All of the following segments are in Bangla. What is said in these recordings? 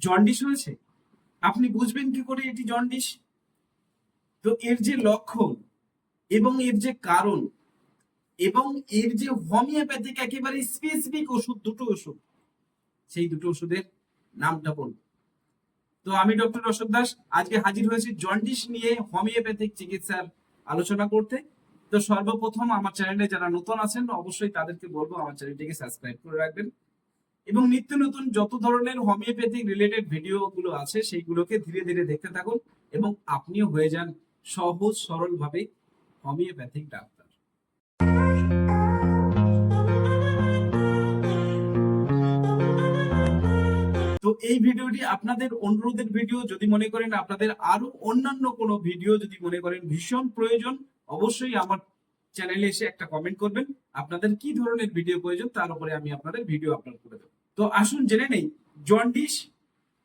জন্ডিস হয়েছে? আপনি বুঝবেন কি করে এটি জন্ডিস? তো এর যে লক্ষণ এবং এর যে কারণ এবং এর যে হোমিওপ্যাথিক একেবারে স্পেসিফিক ওষুধ, দুটো ওষুধ, সেই দুটো ওষুধের নামটা বলব তো আমি ডক্টর অশোক দাস আজকে হাজির হয়েছি জন্ডিস নিয়ে হোমিওপ্যাথিক চিকিৎসার আলোচনা করতে। তো সর্বপ্রথম আমার চ্যানেলে যারা নতুন আছেন, অবশ্যই তাদেরকে বলব আমার চ্যানেলটিকে সাবস্ক্রাইব করে রাখবেন। এবং নিত্য নতুন যত ধরনের হোমিওপ্যাথিক রিলেটেড ভিডিও গুলো আছে, সেইগুলোকে ধীরে ধীরে দেখতে থাকুন এবং আপনিও হয়ে যান সহজ সরল ভাবে হোমিওপ্যাথিক ডাক্তার। তো এই ভিডিওটি আপনাদের অনুরোধের ভিডিও যদি মনে করেন আপনাদের আরও অন্যান্য কোনো ভিডিও যদি মনে করেন ভীষণ প্রয়োজন, অবশ্যই আমার চ্যানেলে এসে একটা কমেন্ট করবেন। আপনাদের কি ধরনের ভিডিও প্রয়োজন, তার উপরে আমি আপনাদের ভিডিও আপলোড করে দেবো। তো আসুন জেনে নেই, জন্ডিস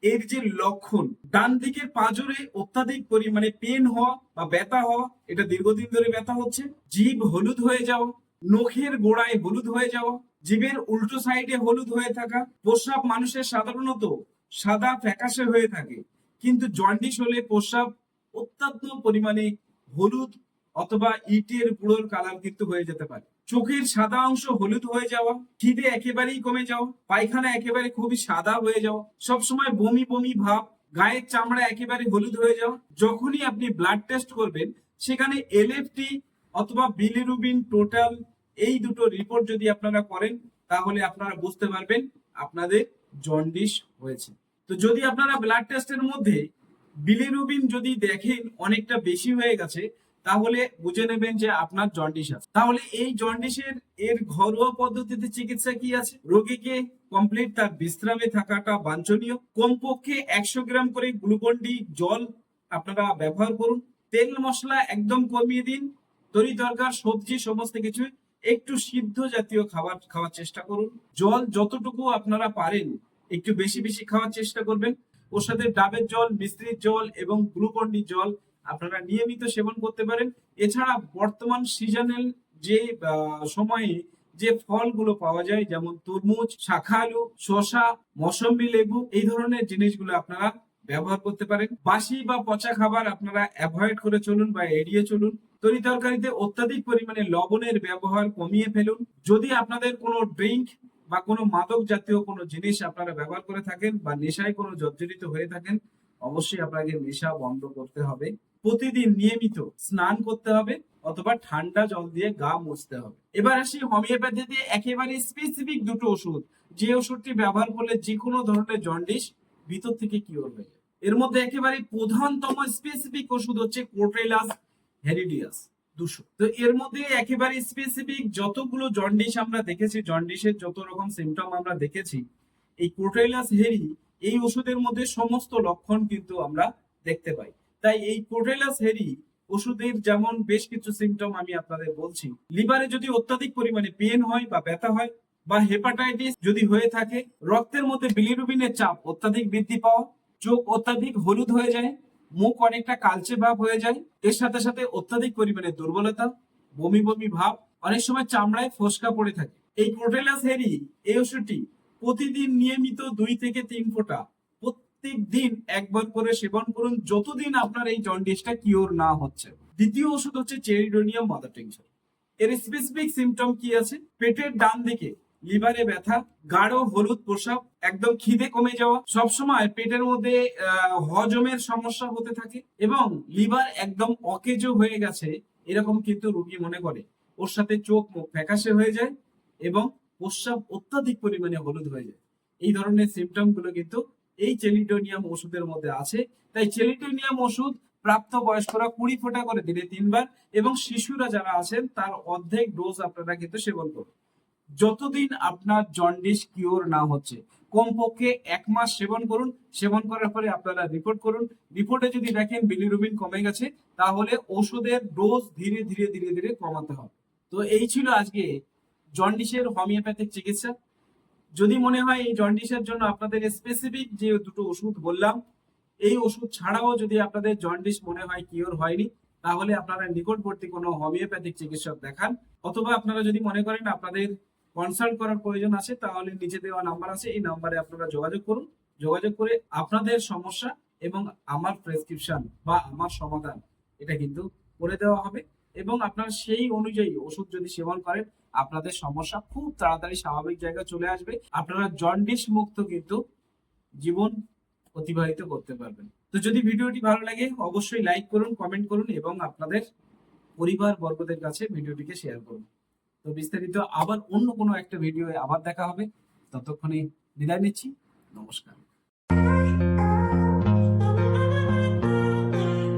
এর যে লক্ষণ, ডান দিকের পাঁজরে অত্যাধিক পরিমাণে পেন হওয়া বা ব্যথা হওয়া, এটা দীর্ঘদিন ধরে ব্যথা হচ্ছে জীব হলুদ হয়ে যাওয়া, নখের গোড়ায় হলুদ হয়ে যাওয়া, জিভের উল্টো সাইডে হলুদ হয়ে থাকা, প্রস্রাব মানুষের সাধারণত সাদা ফ্যাকাশে হয়ে থাকে, কিন্তু জন্ডিস হলে প্রস্রাব অত্যন্ত পরিমাণে হলুদ অথবা ইটের গুঁড়োর কালার কিন্তু হয়ে যেতে পারে। চোখের সাদা অংশ হলুদ হয়ে যাওয়া, খিদে একেবারেই কমে যাওয়া, পায়খানা একেবারে খুবই সাদা হয়ে যাওয়া, সবসময় বমি বমি ভাব, গায়ের চামড়া একেবারে হলুদ হয়ে যাওয়া, যখনই আপনি ব্লাড টেস্ট করবেন, সেখানে এলএফটি অথবা বিলিরুবিন টোটাল এই দুটো রিপোর্ট যদি আপনারা করেন, তাহলে আপনারা বুঝতে পারবেন আপনাদের জন্ডিস হয়েছে। তো যদি আপনারা ব্লাড টেস্টের মধ্যে বিলিরুবিন যদি দেখেন অনেকটা বেশি হয়ে গেছে তাহলে বুঝে নেবেন যে আপনার জন্ডিস আছে। তাহলে এই জন্ডিসের এর ঘরোয়া পদ্ধতিতে চিকিৎসা কি আছে? রোগীকে কমপ্লিট তার বিশ্রামে থাকাটা বাঞ্ছনীয়। কমপক্ষে একশো গ্রাম করে গ্লুকন ডি জল আপনারা ব্যবহার করুন। তেল মশলা একদম কমিয়ে দিন। তরি দরকার সবজি, সমস্ত কিছু একটু সিদ্ধ জাতীয় খাবার খাওয়ার চেষ্টা করুন। জল যতটুকু আপনারা পারেন একটু বেশি বেশি খাওয়ার চেষ্টা করবেন। ওর সাথে ডাবের জল মিস্ত্রির জল এবং গ্লুকন ডি জল আপনারা নিয়মিত সেবন করতে পারেন। এছাড়া বর্তমান সিজনাল যে সময়ে যে ফলগুলো পাওয়া যায়, যেমন তরমুজ, শাখা আলু, শসা, মৌসম্বি লেবু, এই ধরনের জিনিসগুলো আপনারা ব্যবহার করতে পারেন। বাসি বা পচা খাবার আপনারা অ্যাভয়েড করে চলুন বা এড়িয়ে চলুন। তরি তরকারিতে অত্যাধিক পরিমাণে লবণের ব্যবহার কমিয়ে ফেলুন। যদি আপনাদের কোনো ড্রিঙ্ক বা কোনো মাদক জাতীয় কোনো জিনিস আপনারা ব্যবহার করে থাকেন বা নেশায় কোনো জর্জরিত হয়ে থাকেন, অবশ্যই আপনাকে নেশা বন্ধ করতে হবে। প্রতিদিন নিয়মিত স্নান করতে হবে অথবা ঠান্ডা জল দিয়ে গা মুছতে হবে। এবার আসি হোমিওপ্যাথিতে একেবারে স্পেসিফিক দুটো ওষুধ। যে ওষুধটি ব্যবহার করলে যে কোনো ধরনের জন্ডিস ভিতর থেকে কিওর হয়ে যায়। এর মধ্যে একেবারে প্রধানতম স্পেসিফিক ওষুধ হচ্ছে কোট্রেলাস হেরিডিয়াস দুশো। তো এর মধ্যে একেবারে স্পেসিফিক যতগুলো জন্ডিস আমরা দেখেছি, জন্ডিসের যত রকম সিমটম আমরা দেখেছি, এই কোট্রেলাস হেরি, এই ওষুধের মধ্যে সমস্ত লক্ষণ কিন্তু আমরা দেখতে পাই। তাই এই কোট্রেলাস হেরি ওষুধের যেমন বেশ কিছু সিমটম আমি আপনাদের বলছি। লিভারে যদি অত্যাধিক পরিমাণে পেন হয় বা ব্যথা হয় বা হেপাটাইটিস যদি হয়ে থাকে, রক্তের মধ্যে বিলিরুবিনের চাপ অত্যাধিক বৃদ্ধি পাওয়া, চোখ অত্যাধিক হলুদ হয়ে যায়, মুখ অনেকটা কালচে ভাব হয়ে যায়, এর সাথে সাথে অত্যাধিক পরিমাণে দুর্বলতা, বমি বমি ভাব, অনেক সময় চামড়ায় ফোসকা পড়ে থাকে। এই ক্রোটেলাস হেরি এই ওষুধটি প্রতিদিন নিয়মিত দুই থেকে তিন ফোঁটা প্রত্যেক দিন একবার করে সেবন করুন, যতদিন আপনার এই জন্ডিসটা কিওর না হচ্ছে। দ্বিতীয় ওষুধ হচ্ছে চেরিডোনিয়াম মাদার টিংচার এর স্পেসিফিক সিমটম কি আছে? পেটের ডান দিকে লিভারে ব্যথা, গাঢ় হলুদ প্রসাব, একদম খিদে কমে যাওয়া, সবসময় পেটের মধ্যে হজমের সমস্যা হতে থাকে এবং লিভার একদম অকেজো হয়ে গেছে, এরকম কিন্তু রোগী মনে করে। ওর সাথে চোখ মুখ ফ্যাকাশে হয়ে যায় এবং প্রস্রাব অত্যাধিক পরিমাণে হলুদ হয়ে যায়। এই ধরনের সিমটমগুলো কিন্তু এই চেলিডোনিয়াম ওষুধের মধ্যে আছে। তাই চেলিডোনিয়াম ওষুধ প্রাপ্ত বয়স্করা কুড়ি ফোঁটা করে দিনে তিনবার এবং শিশুরা যারা আছেন, তার অর্ধেক ডোজ আপনারা কিন্তু সেবন করুন। যতদিন আপনার জন্ডিস কিওর না হচ্ছে, কমপক্ষে এক মাস সেবন করুন। সেবন করার পরে আপনারা রিপোর্ট করুন। রিপোর্টে যদি দেখেন বিলিরুবিন কমে গেছে, তাহলে ওষুধের ডোজ ধীরে ধীরে ধীরে ধীরে কমাতে হবে। তো এই ছিল আজকে জন্ডিসের হোমিওপ্যাথিক চিকিৎসা। যদি মনে হয় এই জন্ডিসের জন্য আপনাদের স্পেসিফিক যে দুটো ওষুধ বললাম, এই ওষুধ ছাড়াও যদি আপনাদের জন্ডিস মনে হয় কিওর হয়নি, তাহলে আপনারা নিকটবর্তী কোনো হোমিওপ্যাথিক চিকিৎসক দেখান। অথবা আপনারা যদি মনে করেন আপনাদের কনসাল্ট করার প্রয়োজন আছে, তাহলে নিচে দেওয়া নাম্বার আছে, এই নাম্বারে আপনারা যোগাযোগ করুন। যোগাযোগ করে আপনাদের সমস্যা এবং আমার প্রেসক্রিপশন বা আমার সমাধান এটা কিন্তু করে দেওয়া হবে। এবং আপনারা সেই অনুযায়ী ওষুধ যদি সেবন করেন, আপনাদের সমস্যা খুব তাড়াতাড়ি স্বাভাবিক জায়গায় চলে আসবে। আপনারা জন্ডিস মুক্ত কিন্তু জীবন অতিবাহিত করতে পারবেন। তো যদি ভিডিওটি ভালো লাগে, অবশ্যই লাইক করুন, কমেন্ট করুন এবং আপনাদের পরিবার বর্গদের কাছে ভিডিওটিকে শেয়ার করুন। তো বিস্তারিত আবার অন্য কোনো একটা ভিডিও আবার দেখা হবে। ততক্ষণে বিদায় নিচ্ছি। নমস্কার।